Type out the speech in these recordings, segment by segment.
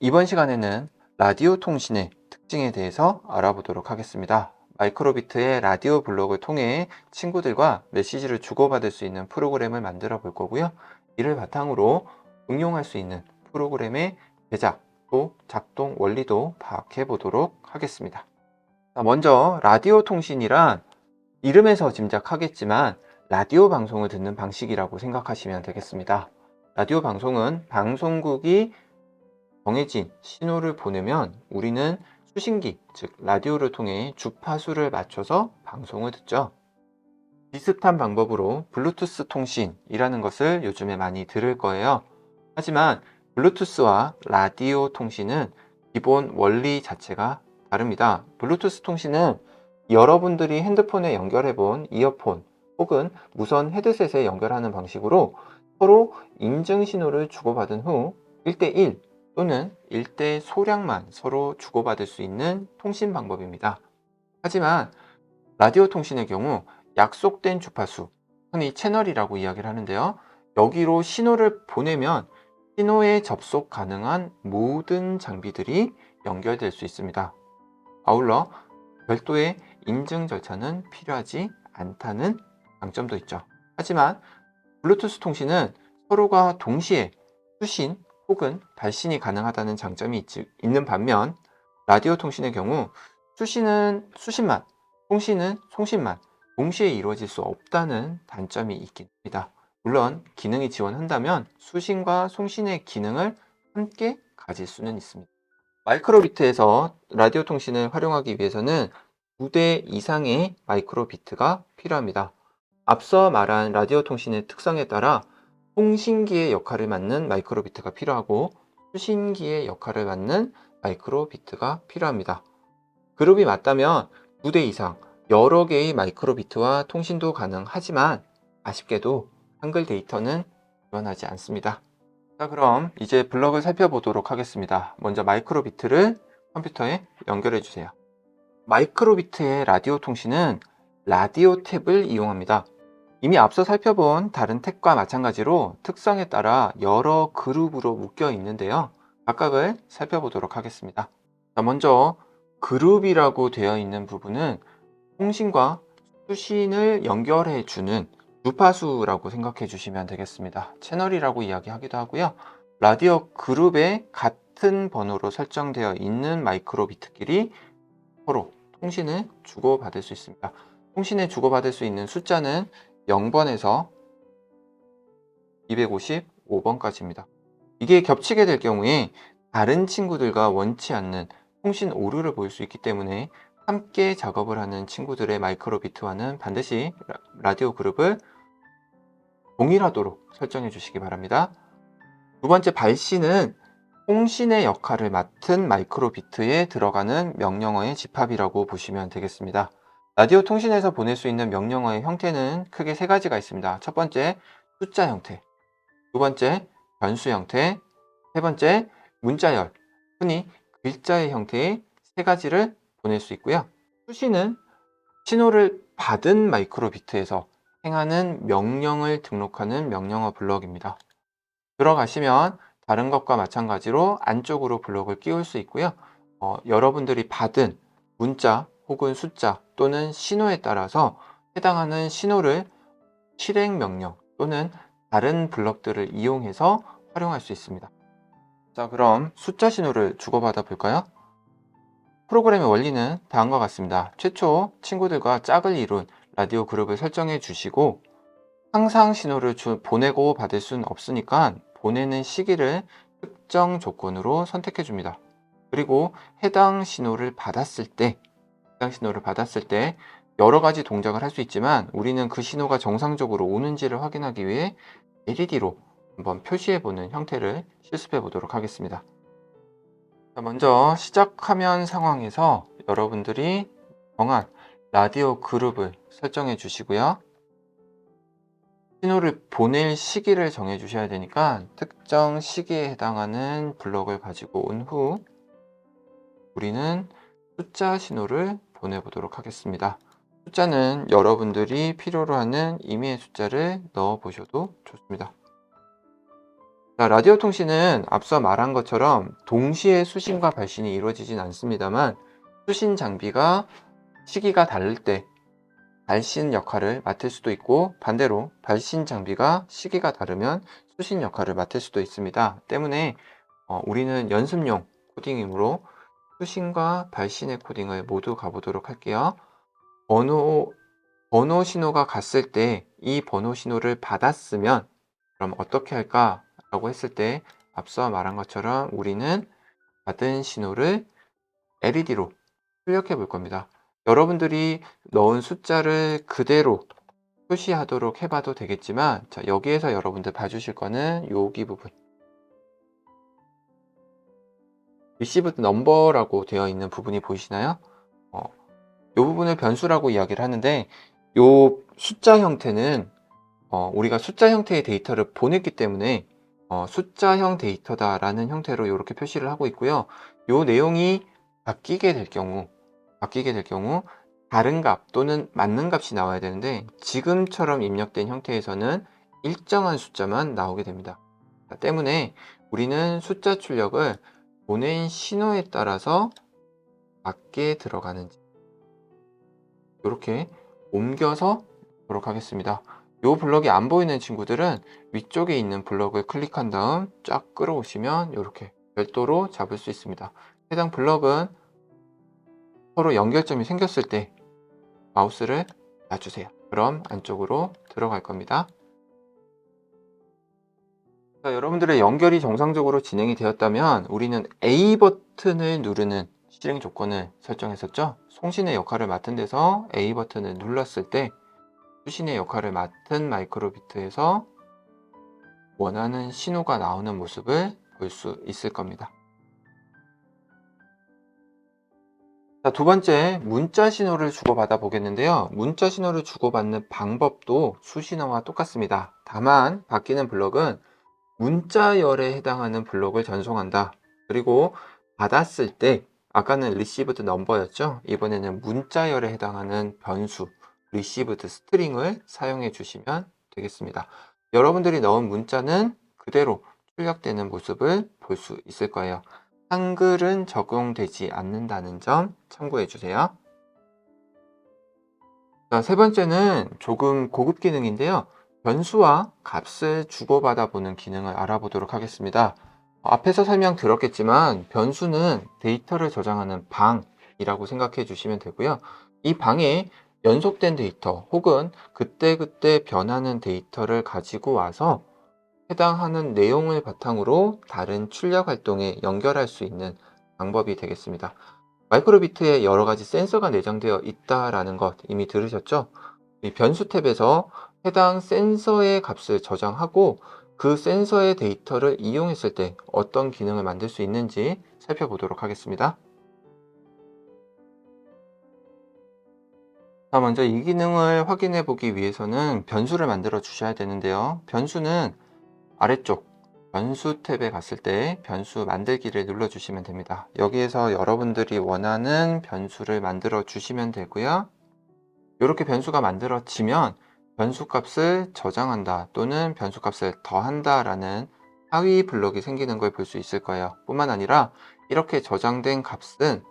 이번 시간에는 라디오 통신의 특징에 대해서 알아보도록 하겠습니다. 마이크로비트의 라디오 블록을 통해 친구들과 메시지를 주고받을 수 있는 프로그램을 만들어 볼 거고요. 이를 바탕으로 응용할 수 있는 프로그램의 제작 또 작동 원리도 파악해 보도록 하겠습니다. 자, 먼저 라디오 통신이란 이름에서 짐작하겠지만 라디오 방송을 듣는 방식이라고 생각하시면 되겠습니다. 라디오 방송은 방송국이 정해진 신호를 보내면 우리는 수신기, 즉 라디오를 통해 주파수를 맞춰서 방송을 듣죠. 비슷한 방법으로 블루투스 통신이라는 것을 요즘에 많이 들을 거예요. 하지만 블루투스와 라디오 통신은 기본 원리 자체가 다릅니다. 블루투스 통신은 여러분들이 핸드폰에 연결해 본 이어폰 혹은 무선 헤드셋에 연결하는 방식으로 서로 인증 신호를 주고받은 후 1대1 또는 1대 소량만 서로 주고받을 수 있는 통신 방법입니다. 하지만 라디오 통신의 경우 약속된 주파수, 흔히 채널이라고 이야기를 하는데요. 여기로 신호를 보내면 신호에 접속 가능한 모든 장비들이 연결될 수 있습니다. 아울러 별도의 인증 절차는 필요하지 않다는 장점도 있죠. 하지만 블루투스 통신은 서로가 동시에 수신 혹은 발신이 가능하다는 장점이 있, 있는 반면 라디오 통신의 경우 수신은 수신만, 통신은 송신만 동시에 이루어질 수 없다는 단점이 있긴 합니다. 물론 기능이 지원한다면 수신과 송신의 기능을 함께 가질 수는 있습니다. 마이크로비트에서 라디오 통신을 활용하기 위해서는 2대 이상의 마이크로비트가 필요합니다. 앞서 말한 라디오 통신의 특성에 따라 통신기의 역할을 맡는 마이크로비트가 필요하고 수신기의 역할을 맡는 마이크로비트가 필요합니다. 그룹이 맞다면 2대 이상 여러 개의 마이크로비트와 통신도 가능하지만 아쉽게도 한글 데이터는 지원하지 않습니다. 자 그럼 이제 블럭을 살펴보도록 하겠습니다. 먼저 마이크로비트를 컴퓨터에 연결해 주세요. 마이크로비트의 라디오 통신은 라디오 탭을 이용합니다. 이미 앞서 살펴본 다른 탭과 마찬가지로 특성에 따라 여러 그룹으로 묶여 있는데요. 각각을 살펴보도록 하겠습니다. 자, 먼저 그룹이라고 되어 있는 부분은 통신과 수신을 연결해 주는 주파수라고 생각해 주시면 되겠습니다. 채널이라고 이야기하기도 하고요. 라디오 그룹에 같은 번호로 설정되어 있는 마이크로비트끼리 서로 통신을 주고받을 수 있습니다. 통신을 주고받을 수 있는 숫자는 0번에서 255번까지입니다. 이게 겹치게 될 경우에 다른 친구들과 원치 않는 통신 오류를 보일 수 있기 때문에 함께 작업을 하는 친구들의 마이크로 비트와는 반드시 라디오 그룹을 동일하도록 설정해 주시기 바랍니다. 두 번째 발신은 통신의 역할을 맡은 마이크로 비트에 들어가는 명령어의 집합이라고 보시면 되겠습니다. 라디오 통신에서 보낼 수 있는 명령어의 형태는 크게 세 가지가 있습니다. 첫 번째, 숫자 형태. 두 번째, 변수 형태. 세 번째, 문자열. 흔히 글자의 형태의 세 가지를 보낼 수 있고요. 수신은 신호를 받은 마이크로 비트에서 행하는 명령을 등록하는 명령어 블럭입니다. 들어가시면 다른 것과 마찬가지로 안쪽으로 블록을 끼울 수 있고요. 어, 여러분들이 받은 문자 혹은 숫자 또는 신호에 따라서 해당하는 신호를 실행 명령 또는 다른 블럭들을 이용해서 활용할 수 있습니다. 자, 그럼 숫자 신호를 주고받아 볼까요? 프로그램의 원리는 다음과 같습니다. 최초 친구들과 짝을 이룬 라디오 그룹을 설정해 주시고 항상 신호를 주, 보내고 받을 수는 없으니까 보내는 시기를 특정 조건으로 선택해 줍니다. 그리고 해당 신호를 받았을 때 해당 신호를 받았을 때 여러 가지 동작을 할 수 있지만 우리는 그 신호가 정상적으로 오는지를 확인하기 위해 LED로 한번 표시해 보는 형태를 실습해 보도록 하겠습니다. 자, 먼저 시작화면 상황에서 여러분들이 정한 라디오 그룹을 설정해 주시고요. 신호를 보낼 시기를 정해 주셔야 되니까 특정 시기에 해당하는 블록을 가지고 온 후 우리는 숫자 신호를 보내보도록 하겠습니다. 숫자는 여러분들이 필요로 하는 임의의 숫자를 넣어 보셔도 좋습니다. 자, 라디오 통신은 앞서 말한 것처럼 동시에 수신과 발신이 이루어지진 않습니다만 수신 장비가 시기가 다를 때 발신 역할을 맡을 수도 있고 반대로 발신 장비가 시기가 다르면 수신 역할을 맡을 수도 있습니다. 때문에 어, 우리는 연습용 코딩이므로 수신과 발신의 코딩을 모두 가보도록 할게요. 번호, 번호 신호가 갔을 때 이 번호 신호를 받았으면 그럼 어떻게 할까? 라고 했을 때 앞서 말한 것처럼 우리는 받은 신호를 LED로 출력해 볼 겁니다. 여러분들이 넣은 숫자를 그대로 표시하도록 해봐도 되겠지만 자, 여기에서 여러분들 봐주실 거는 여기 부분 리시브 넘버라고 되어 있는 부분이 보이시나요? 어, 이 부분을 변수라고 이야기를 하는데 이 숫자 형태는 어, 우리가 숫자 형태의 데이터를 보냈기 때문에 어, 숫자형 데이터다라는 형태로 이렇게 표시를 하고 있고요. 이 내용이 바뀌게 될 경우 바뀌게 될 경우 다른 값 또는 맞는 값이 나와야 되는데 지금처럼 입력된 형태에서는 일정한 숫자만 나오게 됩니다. 때문에 우리는 숫자 출력을 보낸 신호에 따라서 맞게 들어가는지 이렇게 옮겨서 보도록 하겠습니다. 이 블럭이 안 보이는 친구들은 위쪽에 있는 블럭을 클릭한 다음 쫙 끌어오시면 이렇게 별도로 잡을 수 있습니다. 해당 블럭은 서로 연결점이 생겼을 때 마우스를 놔주세요. 그럼 안쪽으로 들어갈 겁니다. 자, 여러분들의 연결이 정상적으로 진행이 되었다면 우리는 A 버튼을 누르는 실행 조건을 설정했었죠. 송신의 역할을 맡은 데서 A 버튼을 눌렀을 때 수신의 역할을 맡은 마이크로비트에서 원하는 신호가 나오는 모습을 볼 수 있을 겁니다. 자, 두 번째, 문자 신호를 주고받아 보겠는데요. 문자 신호를 주고받는 방법도 수신호와 똑같습니다. 다만, 바뀌는 블럭은 문자열에 해당하는 블럭을 전송한다. 그리고 받았을 때, 아까는 received number였죠? 이번에는 문자열에 해당하는 변수, received string을 사용해 주시면 되겠습니다. 여러분들이 넣은 문자는 그대로 출력되는 모습을 볼 수 있을 거예요. 한글은 적용되지 않는다는 점 참고해 주세요. 자, 세 번째는 조금 고급 기능인데요. 변수와 값을 주고받아 보는 기능을 알아보도록 하겠습니다. 앞에서 설명 들었겠지만 변수는 데이터를 저장하는 방이라고 생각해 주시면 되고요. 이 방에 연속된 데이터 혹은 그때그때 변하는 데이터를 가지고 와서 해당하는 내용을 바탕으로 다른 출력 활동에 연결할 수 있는 방법이 되겠습니다. 마이크로비트에 여러 가지 센서가 내장되어 있다라는 것 이미 들으셨죠? 이 변수 탭에서 해당 센서의 값을 저장하고 그 센서의 데이터를 이용했을 때 어떤 기능을 만들 수 있는지 살펴보도록 하겠습니다. 자, 먼저 이 기능을 확인해 보기 위해서는 변수를 만들어 주셔야 되는데요. 변수는 아래쪽 변수 탭에 갔을 때 변수 만들기를 눌러 주시면 됩니다. 여기에서 여러분들이 원하는 변수를 만들어 주시면 되고요. 이렇게 변수가 만들어지면 변수 값을 저장한다 또는 변수 값을 더한다 라는 하위 블럭이 생기는 걸 볼 수 있을 거예요. 뿐만 아니라 이렇게 저장된 값은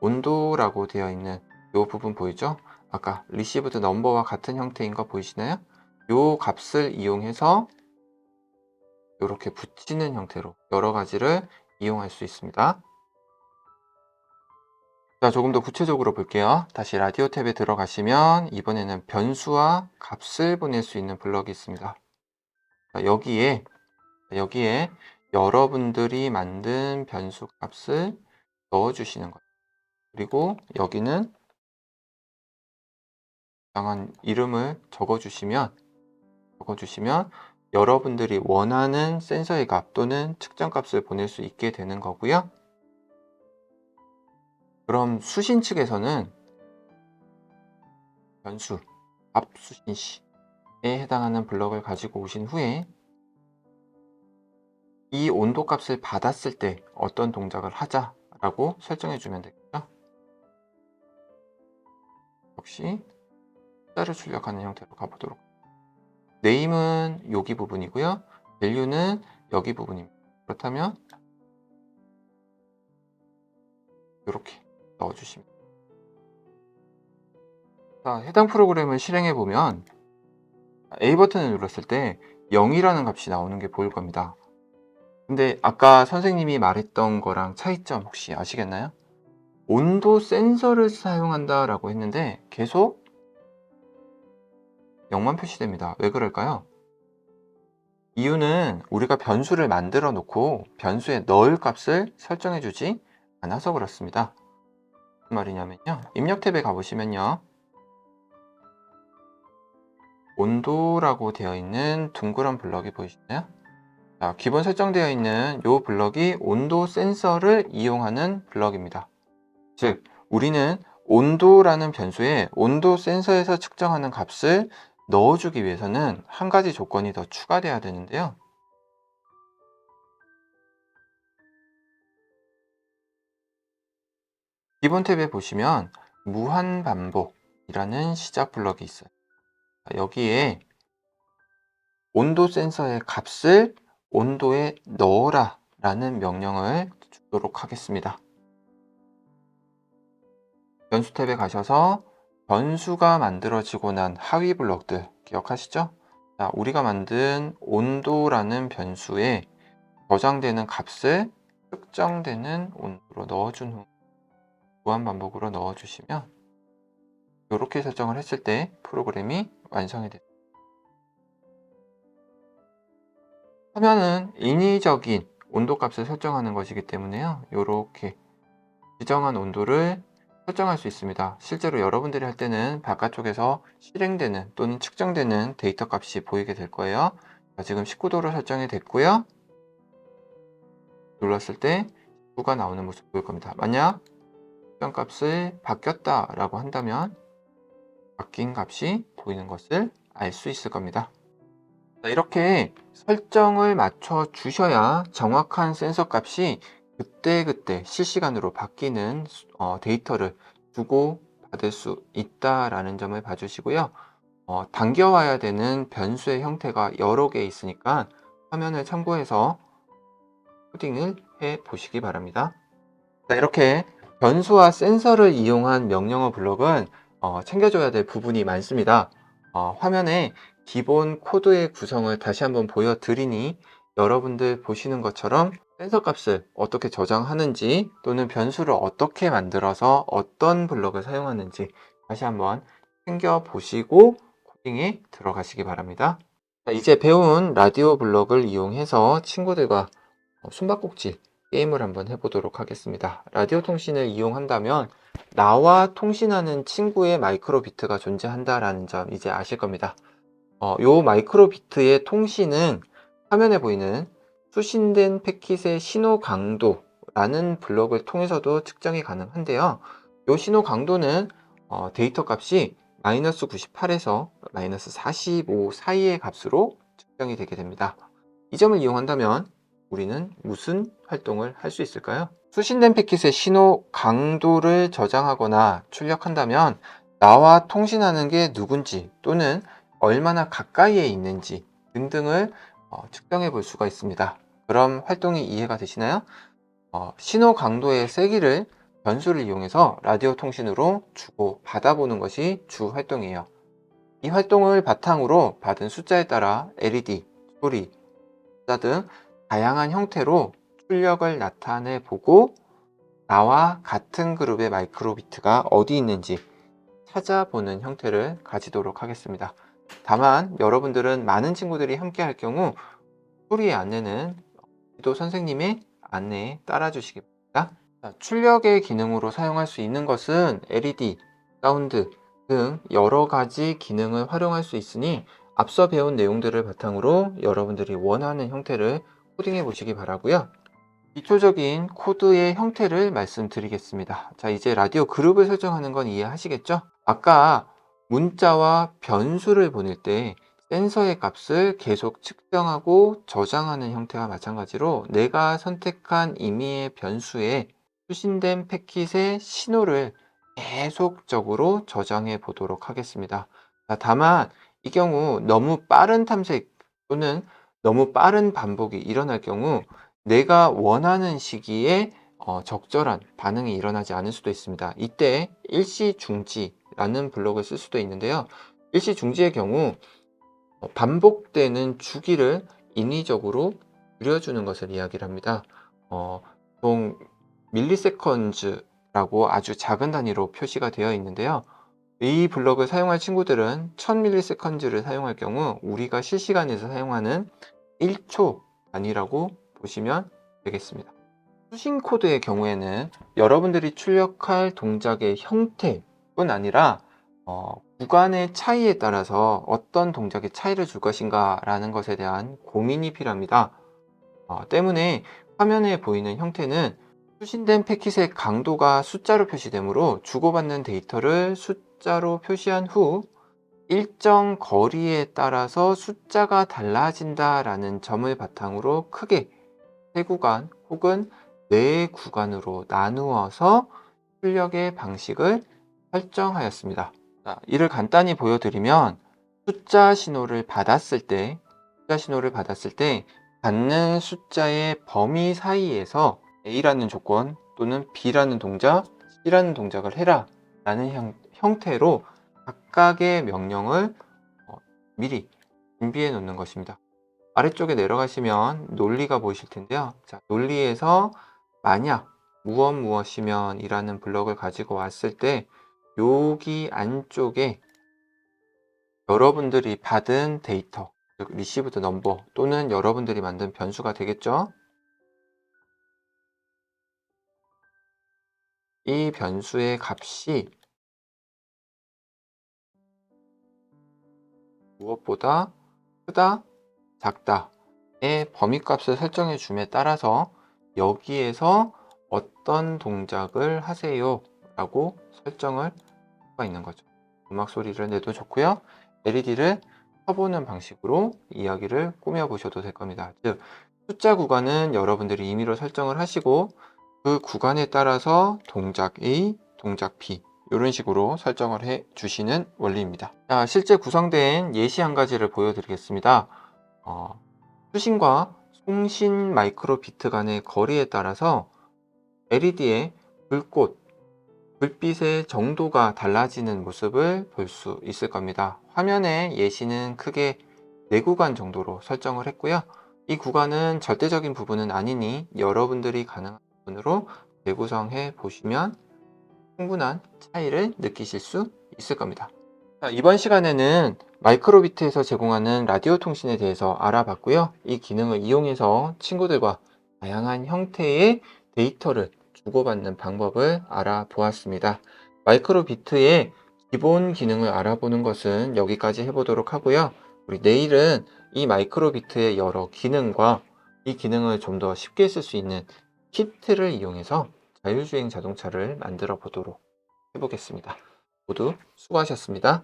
온도라고 되어 있는 이 부분 보이죠? 아까 received number와 같은 형태인 거 보이시나요? 이 값을 이용해서 이렇게 붙이는 형태로 여러 가지를 이용할 수 있습니다. 자, 조금 더 구체적으로 볼게요. 다시 라디오 탭에 들어가시면 이번에는 변수와 값을 보낼 수 있는 블럭이 있습니다. 자, 여기에 여기에 여러분들이 만든 변수 값을 넣어주시는 거예요. 그리고 여기는 적당한 이름을 적어주시면 적어주시면 여러분들이 원하는 센서의 값 또는 측정 값을 보낼 수 있게 되는 거고요. 그럼 수신 측에서는 변수 값 수신 시에 해당하는 블럭을 가지고 오신 후에 이 온도 값을 받았을 때 어떤 동작을 하자라고 설정해 주면 되겠죠. 역시 숫자를 출력하는 형태로 가보도록 네임은 여기 부분이고요. 밸류는 여기 부분입니다. 그렇다면 이렇게 넣어주시면 자, 해당 프로그램을 실행해 보면 A 버튼을 눌렀을 때 0이라는 값이 나오는 게 보일 겁니다. 근데 아까 선생님이 말했던 거랑 차이점 혹시 아시겠나요? 온도 센서를 사용한다 라고 했는데 계속 0만 표시됩니다. 왜 그럴까요? 이유는 우리가 변수를 만들어 놓고 변수에 넣을 값을 설정해 주지 않아서 그렇습니다. 말이냐면요. 입력 탭에 가보시면요. 온도라고 되어 있는 둥그런 블럭이 보이시나요? 자, 기본 설정되어 있는 이 블럭이 온도 센서를 이용하는 블럭입니다. 즉, 우리는 온도라는 변수에 온도 센서에서 측정하는 값을 넣어주기 위해서는 한 가지 조건이 더 추가돼야 되는데요. 기본 탭에 보시면 무한 반복이라는 시작 블럭이 있어요. 여기에 온도 센서의 값을 온도에 넣어라 라는 명령을 주도록 하겠습니다. 변수 탭에 가셔서 변수가 만들어지고 난 하위 블럭들 기억하시죠? 자, 우리가 만든 온도라는 변수에 저장되는 값을 특정되는 온도로 넣어준 후 무한 반복으로 넣어주시면 이렇게 설정을 했을 때 프로그램이 완성이 됩니다. 화면은 인위적인 온도 값을 설정하는 것이기 때문에요. 이렇게 지정한 온도를 설정할 수 있습니다. 실제로 여러분들이 할 때는 바깥쪽에서 실행되는 또는 측정되는 데이터 값이 보이게 될 거예요. 자, 지금 19도로 설정이 됐고요. 눌렀을 때 19가 나오는 모습 보일 겁니다. 만약 측정 값을 바뀌었다 라고 한다면 바뀐 값이 보이는 것을 알 수 있을 겁니다. 자, 이렇게 설정을 맞춰 주셔야 정확한 센서 값이 그때그때 실시간으로 바뀌는 어, 데이터를 주고 받을 수 있다라는 점을 봐주시고요. 어, 당겨와야 되는 변수의 형태가 여러 개 있으니까 화면을 참고해서 코딩을 해 보시기 바랍니다. 자, 이렇게 변수와 센서를 이용한 명령어 블록은 어, 챙겨줘야 될 부분이 많습니다. 어, 화면에 기본 코드의 구성을 다시 한번 보여드리니 여러분들 보시는 것처럼 센서 값을 어떻게 저장하는지 또는 변수를 어떻게 만들어서 어떤 블럭을 사용하는지 다시 한번 챙겨 보시고 코딩에 들어가시기 바랍니다. 자, 이제 배운 라디오 블럭을 이용해서 친구들과 어, 숨바꼭질 게임을 한번 해보도록 하겠습니다. 라디오 통신을 이용한다면 나와 통신하는 친구의 마이크로 비트가 존재한다라는 점 이제 아실 겁니다. 어, 요 마이크로 비트의 통신은 화면에 보이는 수신된 패킷의 신호 강도라는 블록을 통해서도 측정이 가능한데요. 이 신호 강도는 어, 데이터 값이 마이너스 98에서 마이너스 45 사이의 값으로 측정이 되게 됩니다. 이 점을 이용한다면 우리는 무슨 활동을 할 수 있을까요? 수신된 패킷의 신호 강도를 저장하거나 출력한다면 나와 통신하는 게 누군지 또는 얼마나 가까이에 있는지 등등을 어, 측정해 볼 수가 있습니다. 그럼 활동이 이해가 되시나요? 어, 신호 강도의 세기를 변수를 이용해서 라디오 통신으로 주고 받아보는 것이 주 활동이에요. 이 활동을 바탕으로 받은 숫자에 따라 LED, 소리, 숫자 등 다양한 형태로 출력을 나타내 보고 나와 같은 그룹의 마이크로비트가 어디 있는지 찾아보는 형태를 가지도록 하겠습니다. 다만 여러분들은 많은 친구들이 함께 할 경우 소리의 안내는 또 선생님의 안내에 따라 주시기 바랍니다. 자, 출력의 기능으로 사용할 수 있는 것은 LED, 사운드 등 여러 가지 기능을 활용할 수 있으니 앞서 배운 내용들을 바탕으로 여러분들이 원하는 형태를 코딩해 보시기 바라고요. 기초적인 코드의 형태를 말씀드리겠습니다. 자, 이제 라디오 그룹을 설정하는 건 이해하시겠죠? 아까 문자와 변수를 보낼 때 센서의 값을 계속 측정하고 저장하는 형태와 마찬가지로 내가 선택한 임의의 변수에 수신된 패킷의 신호를 계속적으로 저장해 보도록 하겠습니다. 다만 이 경우 너무 빠른 탐색 또는 너무 빠른 반복이 일어날 경우 내가 원하는 시기에 어, 적절한 반응이 일어나지 않을 수도 있습니다. 이때 일시중지라는 블록을 쓸 수도 있는데요. 일시중지의 경우 어, 반복되는 주기를 인위적으로 줄여주는 것을 이야기를 합니다. 어, 보통 밀리세컨즈라고 아주 작은 단위로 표시가 되어 있는데요. 이 블럭을 사용할 친구들은 1000ms를 사용할 경우 우리가 실시간에서 사용하는 1초 단위라고 보시면 되겠습니다. 수신 코드의 경우에는 여러분들이 출력할 동작의 형태뿐 아니라 어, 구간의 차이에 따라서 어떤 동작의 차이를 줄 것인가 라는 것에 대한 고민이 필요합니다. 어, 때문에 화면에 보이는 형태는 수신된 패킷의 강도가 숫자로 표시되므로 주고받는 데이터를 숫자로 표시한 후 일정 거리에 따라서 숫자가 달라진다라는 점을 바탕으로 크게 세 구간 혹은 네 구간으로 나누어서 출력의 방식을 설정하였습니다. 자, 이를 간단히 보여드리면 숫자 신호를 받았을 때 숫자 신호를 받았을 때 받는 숫자의 범위 사이에서 A라는 조건 또는 B라는 동작, C라는 동작을 해라 라는 형, 형태로 각각의 명령을 어, 미리 준비해 놓는 것입니다. 아래쪽에 내려가시면 논리가 보이실 텐데요. 자, 논리에서 만약 무엇 무엇이면 이라는 블럭을 가지고 왔을 때 여기 안쪽에 여러분들이 받은 데이터, 즉 리시브드 넘버 또는 여러분들이 만든 변수가 되겠죠. 이 변수의 값이 무엇보다 크다, 작다의 범위값을 설정해 줌에 따라서 여기에서 어떤 동작을 하세요 라고 설정을 할 수가 있는 거죠. 음악 소리를 내도 좋고요. LED를 켜보는 방식으로 이야기를 꾸며 보셔도 될 겁니다. 즉 숫자 구간은 여러분들이 임의로 설정을 하시고 그 구간에 따라서 동작 A, 동작 B 이런 식으로 설정을 해 주시는 원리입니다. 자, 실제 구성된 예시 한 가지를 보여드리겠습니다. 어, 수신과 송신 마이크로 비트 간의 거리에 따라서 LED의 불꽃, 불빛의 정도가 달라지는 모습을 볼 수 있을 겁니다. 화면에 예시는 크게 4구간 정도로 설정을 했고요. 이 구간은 절대적인 부분은 아니니 여러분들이 가능한 부분으로 재구성해 보시면 충분한 차이를 느끼실 수 있을 겁니다. 자, 이번 시간에는 마이크로비트에서 제공하는 라디오 통신에 대해서 알아봤고요. 이 기능을 이용해서 친구들과 다양한 형태의 데이터를 주고받는 방법을 알아보았습니다. 마이크로비트의 기본 기능을 알아보는 것은 여기까지 해보도록 하고요. 우리 내일은 이 마이크로비트의 여러 기능과 이 기능을 좀 더 쉽게 쓸 수 있는 키트를 이용해서 자율주행 자동차를 만들어 보도록 해보겠습니다. 모두 수고하셨습니다.